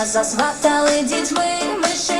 нас засватали дітьми. ми ще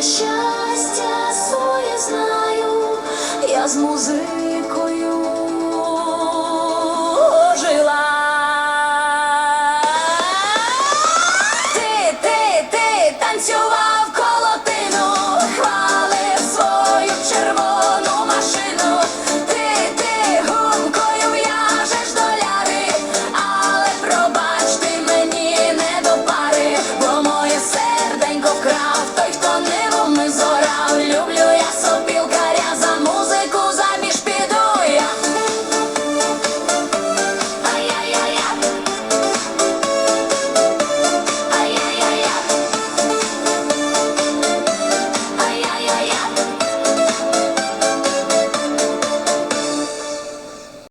я щастя своє знаю, я з музики.